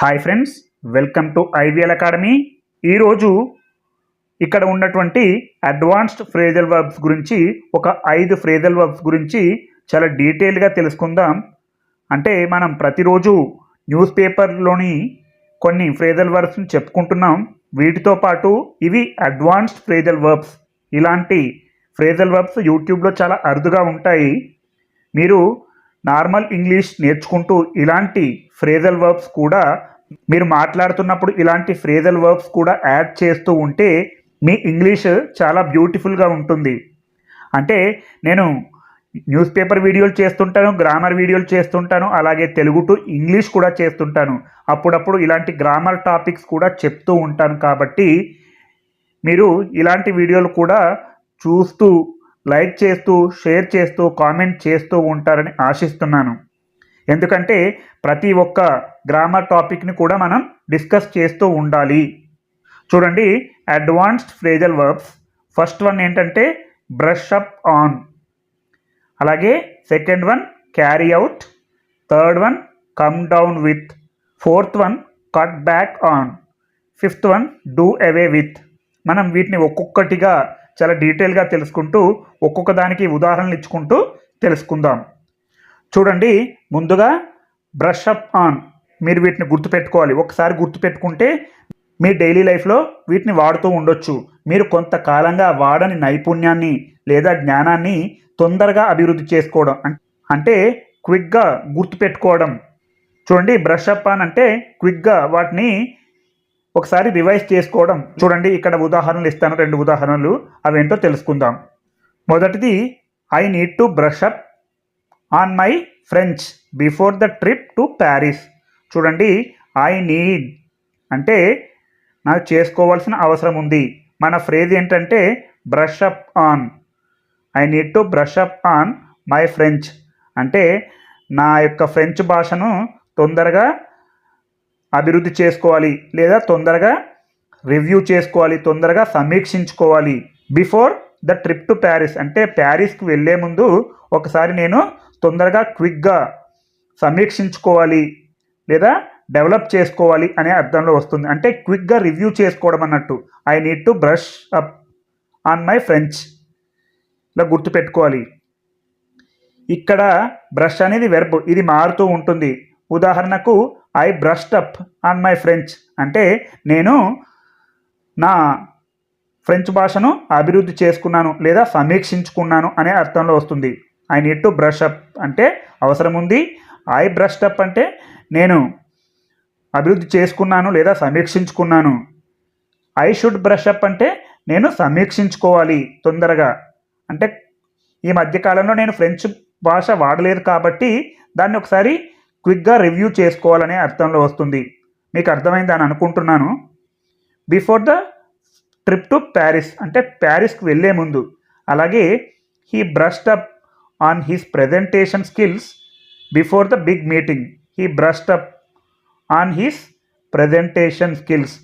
Hi friends welcome to IVL academy. ఈరోజు ఇక్కడ ఉన్నటువంటి అడ్వాన్స్డ్ ఫ్రేజల్ వర్బ్స్ గురించి ఒక ఐదు ఫ్రేజల్ వర్బ్స్ గురించి చాలా డీటెయిల్గా తెలుసుకుందాం. అంటే మనం ప్రతిరోజు న్యూస్ పేపర్లోని కొన్ని ఫ్రేజల్ వర్బ్స్ని చెప్పుకుంటున్నాం. వీటితో పాటు ఇవి అడ్వాన్స్డ్ ఫ్రేజల్ వర్బ్స్ ఇలాంటి ఫ్రేజల్ వర్బ్స్ యూట్యూబ్లో చాలా అరుదుగా ఉంటాయి. మీరు నార్మల్ ఇంగ్లీష్ నేర్చుకుంటూ ఇలాంటి ఫ్రేజల్ వర్బ్స్ కూడా మీరు మాట్లాడుతున్నప్పుడు ఇలాంటి ఫ్రేజల్ వర్బ్స్ కూడా యాడ్ చేస్తూ ఉంటే మీ ఇంగ్లీష్ చాలా బ్యూటిఫుల్గా ఉంటుంది. అంటే నేను న్యూస్ పేపర్ వీడియోలు చేస్తుంటాను గ్రామర్ వీడియోలు చేస్తుంటాను అలాగే తెలుగు టు ఇంగ్లీష్ కూడా చేస్తుంటాను. అప్పుడప్పుడు ఇలాంటి గ్రామర్ టాపిక్స్ కూడా చెప్తూ ఉంటాను కాబట్టి మీరు ఇలాంటి వీడియోలు కూడా చూస్తూ లైక్ చేస్తూ షేర్ చేస్తూ కామెంట్ చేస్తూ ఉంటారని ఆశిస్తున్నాను. ఎందుకంటే ప్రతి ఒక్క గ్రామర్ టాపిక్ని కూడా మనం డిస్కస్ చేస్తూ ఉండాలి. చూడండి advanced phrasal verbs first one ఏంటంటే బ్రష్ అప్ ఆన్ అలాగే second one carry out third one come down with fourth one cut back on fifth one do away with మనం వీటిని ఒక్కొక్కటిగా చాలా డీటెయిల్గా తెలుసుకుంటూ ఒక్కొక్క దానికి ఉదాహరణలు ఇచ్చుకుంటూ తెలుసుకుందాం. చూడండి ముందుగా బ్రష్ అప్ ఆన్ మీరు వీటిని గుర్తుపెట్టుకోవాలి. ఒకసారి గుర్తుపెట్టుకుంటే మీ డైలీ లైఫ్లో వీటిని వాడుతూ ఉండొచ్చు. మీరు కొంతకాలంగా వాడని నైపుణ్యాన్ని లేదా జ్ఞానాన్ని తొందరగా అభివృద్ధి చేసుకోవడం అంటే క్విక్గా గుర్తుపెట్టుకోవడం. చూడండి బ్రష్ అప్ ఆన్ అంటే క్విక్గా వాటిని ఒకసారి రివైజ్ చేసుకోవడం. చూడండి ఇక్కడ ఉదాహరణలు ఇస్తాను. రెండు ఉదాహరణలు. అవేంటో తెలుసుకుందాం. మొదటిది I need to brush up on my French before the trip to Paris చూడండి ఐ నీడ్ అంటే నాకు చేసుకోవాల్సిన అవసరం ఉంది. మన ఫ్రేజ్ ఏంటంటే brush up on I need to brush up on my French అంటే నా యొక్క ఫ్రెంచ్ భాషను తొందరగా అభివృద్ధి చేసుకోవాలి లేదా తొందరగా రివ్యూ చేసుకోవాలి తొందరగా సమీక్షించుకోవాలి. Before the trip to Paris అంటే ప్యారిస్కి వెళ్ళే ముందు ఒకసారి నేను తొందరగా క్విక్గా సమీక్షించుకోవాలి లేదా డెవలప్ చేసుకోవాలి అనే అర్థంలో వస్తుంది. అంటే క్విక్గా రివ్యూ చేసుకోవడం అన్నట్టు. I need to brush up on my French. ఇలా గుర్తుపెట్టుకోవాలి. ఇక్కడ బ్రష్ అనేది వెర్బ్ ఇది మారుతూ ఉంటుంది. ఉదాహరణకు I brushed up on my French అంటే నేను నా ఫ్రెంచ్ భాషను అభివృద్ధి చేసుకున్నాను లేదా సమీక్షించుకున్నాను అనే అర్థంలో వస్తుంది. I need to brush up అంటే అవసరం ఉంది. ఐ బ్రష్డ్ అప్ అంటే నేను అభివృద్ధి చేసుకున్నాను లేదా సమీక్షించుకున్నాను. ఐ షుడ్ బ్రష్ అప్ అంటే నేను సమీక్షించుకోవాలి తొందరగా. అంటే ఈ మధ్యకాలంలో నేను ఫ్రెంచ్ భాష వాడలేదు కాబట్టి దాన్ని ఒకసారి క్విక్గా రివ్యూ చేసుకోవాలనే అర్థంలో వస్తుంది. మీకు అర్థమైంది అని అనుకుంటున్నాను. Before the trip to Paris అంటే ప్యారిస్కి వెళ్ళే ముందు. అలాగే he brushed up on his presentation skills before the big meeting he brushed up on his presentation skills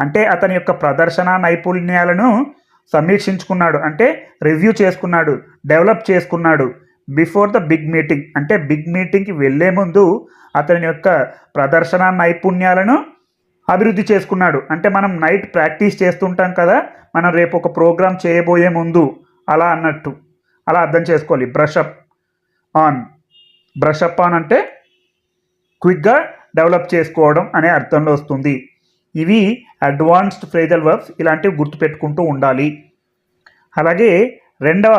అంటే అతని యొక్క ప్రదర్శన నైపుణ్యాలను సమీక్షించుకున్నాడు. అంటే రివ్యూ చేసుకున్నాడు డెవలప్ చేసుకున్నాడు బిఫోర్ ద బిగ్ మీటింగ్ అంటే బిగ్ మీటింగ్కి వెళ్ళే ముందు అతని యొక్క ప్రదర్శన నైపుణ్యాలను అభివృద్ధి చేసుకున్నాడు. అంటే మనం నైట్ ప్రాక్టీస్ చేస్తుంటాం కదా మనం రేపు ఒక ప్రోగ్రామ్ చేయబోయే ముందు. అలా అన్నట్టు. అలా అర్థం చేసుకోవాలి. బ్రషప్ ఆన్ బ్రషప్ ఆన్ అంటే క్విక్గా డెవలప్ చేసుకోవడం అనే అర్థంలో వస్తుంది. ఇవి అడ్వాన్స్డ్ ఫ్రేజల్ వర్బ్స్ ఇలాంటివి గుర్తుపెట్టుకుంటూ ఉండాలి. అలాగే రెండవ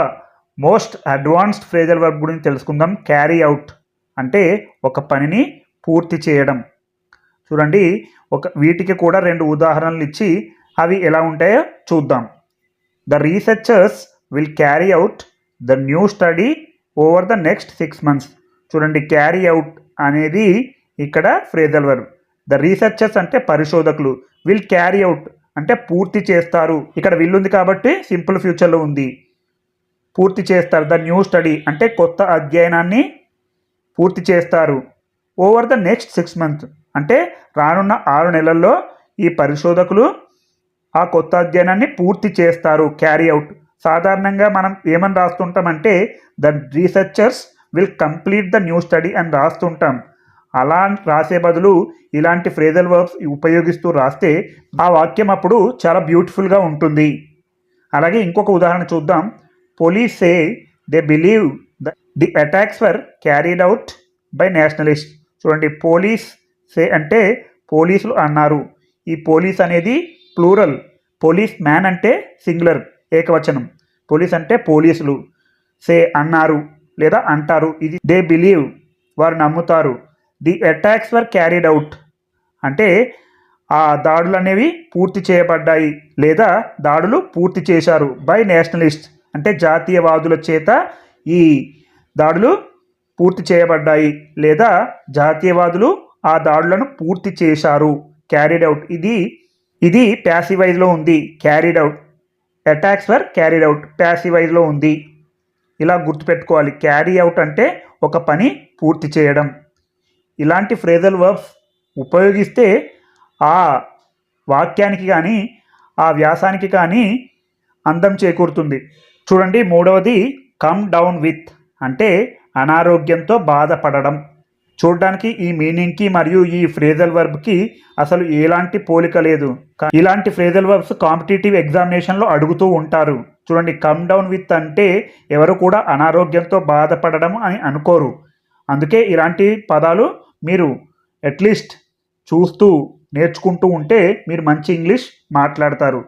మోస్ట్ అడ్వాన్స్డ్ ఫ్రేజల్ వర్బ్ గురించి తెలుసుకుందాం. క్యారీ అవుట్ అంటే ఒక పనిని పూర్తి చేయడం. చూడండి ఒక వీటికి కూడా రెండు ఉదాహరణలు ఇచ్చి అవి ఎలా ఉంటాయో చూద్దాం. The researchers will carry out the new study over the next six months. చూడండి క్యారీ అవుట్ అనేది ఇక్కడ ఫ్రేజల్ వర్బ్. ద రీసెర్చర్స్ అంటే పరిశోధకులు. విల్ క్యారీ అవుట్ అంటే పూర్తి చేస్తారు. ఇక్కడ will ఉంది కాబట్టి సింపుల్ ఫ్యూచర్లో ఉంది. పూర్తి చేస్తారు. ద న్యూ స్టడీ అంటే కొత్త అధ్యయనాన్ని పూర్తి చేస్తారు. Over the next six months. అంటే రానున్న ఆరు నెలల్లో ఈ పరిశోధకులు ఆ కొత్త అధ్యయనాన్ని పూర్తి చేస్తారు. Carry out. సాధారణంగా మనం ఏమని రాస్తుంటామంటే the researchers will complete the new study అని రాస్తుంటాం. అలా రాసే బదులు ఇలాంటి ఫ్రేజల్ వర్బ్స్ ఉపయోగిస్తూ రాస్తే ఆ వాక్యం అప్పుడు చాలా బ్యూటిఫుల్గా ఉంటుంది. అలాగే ఇంకొక ఉదాహరణ చూద్దాం. Police say they believe the the attacks were carried out by nationalist చూడండి పోలీస్ సే అంటే పోలీసులు అన్నారు. ఈ పోలీస్ అనేది ప్లూరల్ పోలీస్ మ్యాన్ అంటే సింగులర్ ఏకవచనం. పోలీస్ అంటే పోలీసులు. సే అన్నారు లేదా అంటారు. ఇది దే బిలీవ్. వారు నమ్ముతారు. The attacks were carried out. అంటే ఆ దాడులు అనేవి పూర్తి చేయబడ్డాయి లేదా దాడులు పూర్తి చేశారు బై నేషనలిస్ట్. అంటే జాతీయవాదుల చేత ఈ దాడులు పూర్తి చేయబడ్డాయి లేదా జాతీయవాదులు ఆ దాడులను పూర్తి చేశారు. Carried out. ఇది ఇది ప్యాసివైజ్లో ఉంది. Carried out. Attacks were carried out ప్యాసివైజ్లో ఉంది. ఇలా గుర్తుపెట్టుకోవాలి. క్యారీ అవుట్ అంటే ఒక పని పూర్తి చేయడం. ఇలాంటి ఫ్రేజల్ వర్బ్స్ ఉపయోగిస్తే ఆ వాక్యానికి కానీ ఆ వ్యాసానికి కానీ అందం చేకూరుతుంది. చూడండి మూడవది కమ్ డౌన్ విత్ అంటే అనారోగ్యంతో బాధపడడం. చూడడానికి ఈ మీనింగ్కి మరియు ఈ ఫ్రేజల్ వర్బ్కి అసలు ఎలాంటి పోలిక లేదు. ఇలాంటి ఫ్రేజల్ వర్బ్స్ కాంపిటేటివ్ ఎగ్జామినేషన్లో అడుగుతూ ఉంటారు. చూడండి కమ్ డౌన్ విత్ అంటే ఎవరు కూడా అనారోగ్యంతో బాధపడడం అని అనుకోరు. అందుకే ఇలాంటి పదాలు మీరు అట్లీస్ట్ చూస్తూ నేర్చుకుంటూ ఉంటే మీరు మంచి ఇంగ్లీష్ మాట్లాడతారు.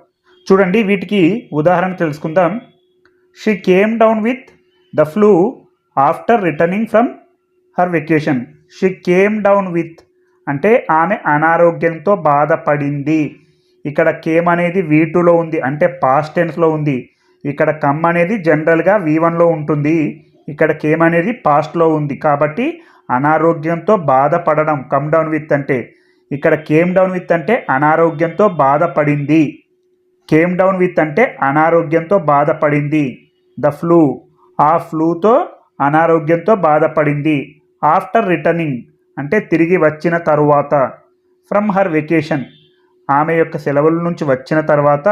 చూడండి వీటికి ఉదాహరణ తెలుసుకుందాం. She came down with the flu after returning from her vacation she came down with అంటే ఆమె అనారోగ్యంతో బాధపడింది. ఇక్కడ కేమ్ అనేది వీ టూలో ఉంది అంటే పాస్ట్ టెన్స్లో ఉంది. ఇక్కడ కమ్ అనేది జనరల్గా వి వన్లో ఉంటుంది. ఇక్కడ కేమ్ అనేది పాస్ట్లో ఉంది. కాబట్టి అనారోగ్యంతో బాధపడడం కమ్ డౌన్ విత్ అంటే ఇక్కడ కేమ్ డౌన్ విత్ అంటే అనారోగ్యంతో బాధపడింది. కేమ్ డౌన్ విత్ అంటే అనారోగ్యంతో బాధపడింది. ద ఫ్లూ ఆ ఫ్లూతో అనారోగ్యంతో బాధపడింది. ఆఫ్టర్ రిటర్నింగ్ అంటే తిరిగి వచ్చిన తరువాత ఫ్రమ్ హర్ వెకేషన్. ఆమె యొక్క సెలవుల నుంచి వచ్చిన తర్వాత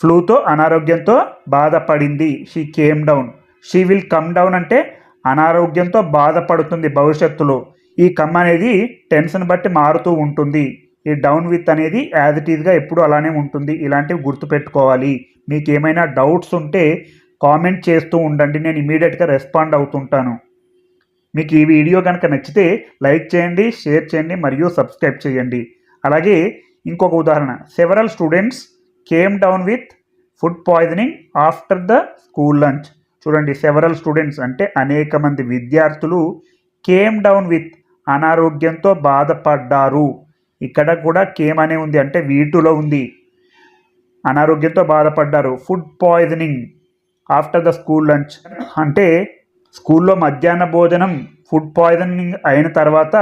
ఫ్లూతో అనారోగ్యంతో బాధపడింది. She came down she will come down అంటే అనారోగ్యంతో బాధపడుతుంది భవిష్యత్తులో. ఈ కమ్ అనేది టెన్షన్ బట్టి మారుతూ ఉంటుంది. ఈ డౌన్ విత్ అనేది యాజ్ ఇట్ ఈజ్గా ఎప్పుడు అలానే ఉంటుంది. ఇలాంటివి గుర్తుపెట్టుకోవాలి మీకు ఏమైనా డౌట్స్ ఉంటే కామెంట్ చేస్తూ ఉండండి. నేను ఇమీడియట్గా రెస్పాండ్ అవుతుంటాను. మీకు ఈ వీడియో కనుక నచ్చితే లైక్ చేయండి షేర్ చేయండి మరియు సబ్స్క్రైబ్ చేయండి. అలాగే ఇంకొక ఉదాహరణ. Several students came down with food poisoning after the school lunch చూడండి సెవరల్ స్టూడెంట్స్ అంటే అనేక మంది విద్యార్థులు కేమ్ డౌన్ విత్ అనారోగ్యంతో బాధపడ్డారు. ఇక్కడ కూడా కేమ్ అనే ఉంది అంటే వీటిలో ఉంది. అనారోగ్యంతో బాధపడ్డారు. Food poisoning after the school lunch అంటే స్కూల్లో మధ్యాహ్న భోజనం ఫుడ్ పాయిజనింగ్ అయిన తర్వాత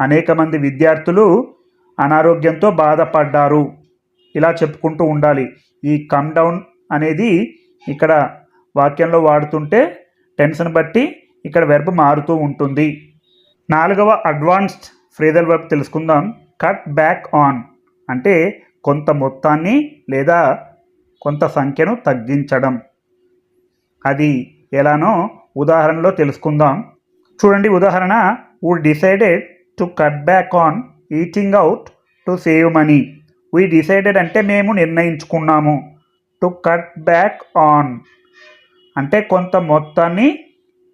అనేక మంది విద్యార్థులు అనారోగ్యంతో బాధపడ్డారు. ఇలా చెప్పుకుంటూ ఉండాలి. ఈ కమ్ డౌన్ అనేది ఇక్కడ వాక్యంలో వాడుతుంటే టెన్షన్ బట్టి ఇక్కడ వెర్బ్ మారుతూ ఉంటుంది. నాలుగవ అడ్వాన్స్డ్ ఫ్రేజల్ వర్బ్ తెలుసుకుందాం. కట్ బ్యాక్ ఆన్ అంటే కొంత మొత్తాన్ని లేదా కొంత సంఖ్యను తగ్గించడం. అది ఎలానో ఉదాహరణలో తెలుసుకుందాం. చూడండి ఉదాహరణ we decided to cut back on eating out to save money we decided అంటే మేము నిర్ణయించుకున్నాము. టు కట్ బ్యాక్ ఆన్ అంటే కొంత మొత్తాన్ని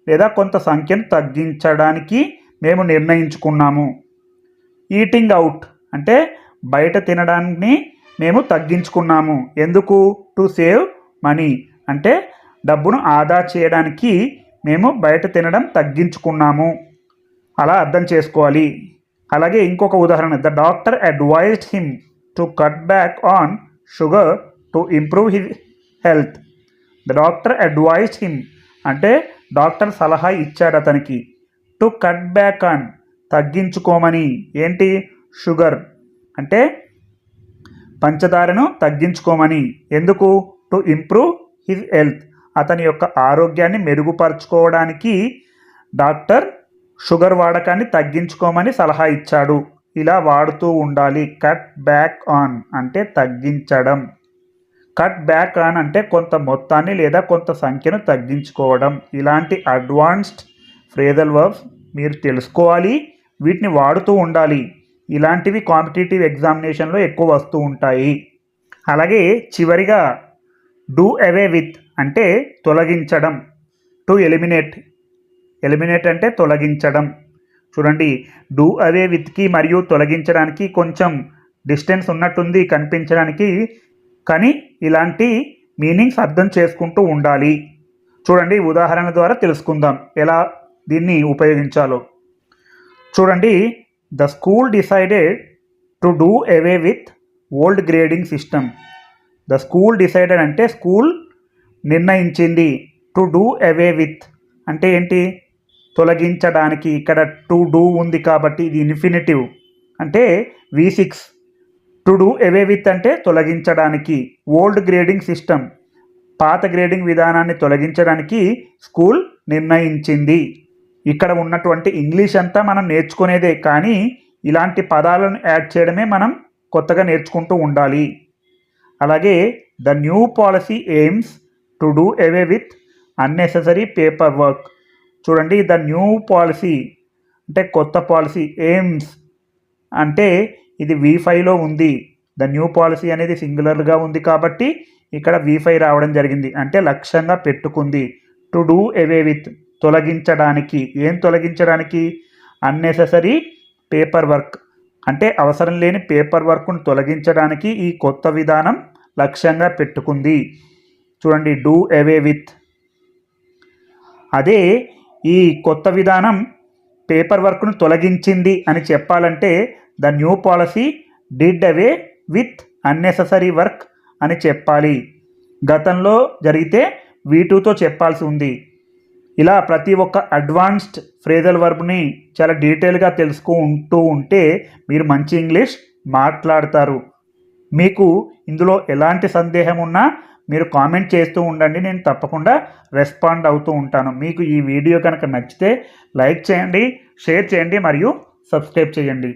లేదా కొంత సంఖ్యను తగ్గించడానికి మేము నిర్ణయించుకున్నాము. ఈటింగ్ అవుట్ అంటే బయట తినడాన్ని మేము తగ్గించుకున్నాము. ఎందుకు? టు సేవ్ మనీ అంటే డబ్బును ఆదా చేయడానికి మేము బయట తినడం తగ్గించుకున్నాము. అలా అర్థం చేసుకోవాలి. అలాగే ఇంకొక ఉదాహరణ the doctor advised him to cut back on sugar to improve his health. The doctor advised him అంటే డాక్టర్ సలహా ఇచ్చాడు అతనికి. టు కట్ బ్యాక్ ఆన్ తగ్గించుకోమని. ఏంటి? షుగర్ అంటే పంచదారను తగ్గించుకోమని. ఎందుకు? To improve his health. అతని యొక్క ఆరోగ్యాన్ని మెరుగుపరుచుకోవడానికి డాక్టర్ షుగర్ వాడకాన్ని తగ్గించుకోమని సలహా ఇచ్చాడు. ఇలా వాడుతూ ఉండాలి. కట్ బ్యాక్ ఆన్ అంటే తగ్గించడం. కట్ బ్యాక్ ఆన్ అంటే కొంత మొత్తాన్ని లేదా కొంత సంఖ్యను తగ్గించుకోవడం. ఇలాంటి అడ్వాన్స్డ్ ఫ్రేజల్ వర్బ్స్ మీరు తెలుసుకోవాలి. వీటిని వాడుతూ ఉండాలి. ఇలాంటివి కాంపిటేటివ్ ఎగ్జామినేషన్లో ఎక్కువ వస్తూ ఉంటాయి. అలాగే చివరిగా డూ అవే విత్ అంటే తొలగించడం. టు ఎలిమినేట్ ఎలిమినేట్ అంటే తొలగించడం. చూడండి డూ అవే విత్కి మరియు తొలగించడానికి కొంచెం డిస్టెన్స్ ఉన్నట్టుంది కనిపించడానికి కానీ ఇలాంటి మీనింగ్స్ అర్థం చేసుకుంటూ ఉండాలి. చూడండి ఉదాహరణ ద్వారా తెలుసుకుందాం. ఎలా దీన్ని ఉపయోగించాలో. చూడండి the school decided to do away with old grading system the school decided అంటే స్కూల్ నిర్ణయించింది. టు డూ అవే విత్ అంటే ఏంటి? తొలగించడానికి. ఇక్కడ టు డూ ఉంది కాబట్టి ఇది ఇన్ఫినిటివ్. అంటే వి సిక్స్ టు డూ అవే విత్ అంటే తొలగించడానికి. ఓల్డ్ గ్రేడింగ్ సిస్టమ్ పాత గ్రేడింగ్ విధానాన్ని తొలగించడానికి స్కూల్ నిర్ణయించింది. ఇక్కడ ఉన్నటువంటి ఇంగ్లీష్ అంతా మనం నేర్చుకునేదే. కానీ ఇలాంటి పదాలను యాడ్ చేయడమే మనం కొత్తగా నేర్చుకుంటూ ఉండాలి. అలాగే the new policy aims to do away with unnecessary paperwork చూడండి ద న్యూ పాలసీ అంటే కొత్త పాలసీ ఎయిమ్స్ అంటే ఇది వీఫైలో ఉంది. ద న్యూ పాలసీ అనేది సింగులర్గా ఉంది కాబట్టి ఇక్కడ వీఫై రావడం జరిగింది. అంటే లక్ష్యంగా పెట్టుకుంది. టు డూ అవే విత్ తొలగించడానికి. ఏం తొలగించడానికి? అన్నెసెసరీ పేపర్ వర్క్ అంటే అవసరం లేని పేపర్ వర్క్ను తొలగించడానికి ఈ కొత్త విధానం లక్ష్యంగా పెట్టుకుంది. చూడండి డూ అవే విత్ అదే ఈ కొత్త విధానం పేపర్ వర్క్ను తొలగించింది అని చెప్పాలంటే the new policy did away with unnecessary work అని చెప్పాలి. గతంలో జరిగితే వీటూతో చెప్పాల్సి ఉంది. ఇలా ప్రతి ఒక్క అడ్వాన్స్డ్ ఫ్రేజల్ వర్బ్ని చాలా డీటెయిల్గా తెలుసుకుంటూ ఉంటే మీరు మంచి ఇంగ్లీష్ మాట్లాడతారు. మీకు ఇందులో ఎలాంటి సందేహం ఉన్నా మీరు కామెంట్ చేస్తూ ఉండండి. నేను తప్పకుండా రెస్పాండ్ అవుతూ ఉంటాను. మీకు ఈ వీడియో కనుక నచ్చితే లైక్ చేయండి షేర్ చేయండి మరియు సబ్స్క్రైబ్ చేయండి.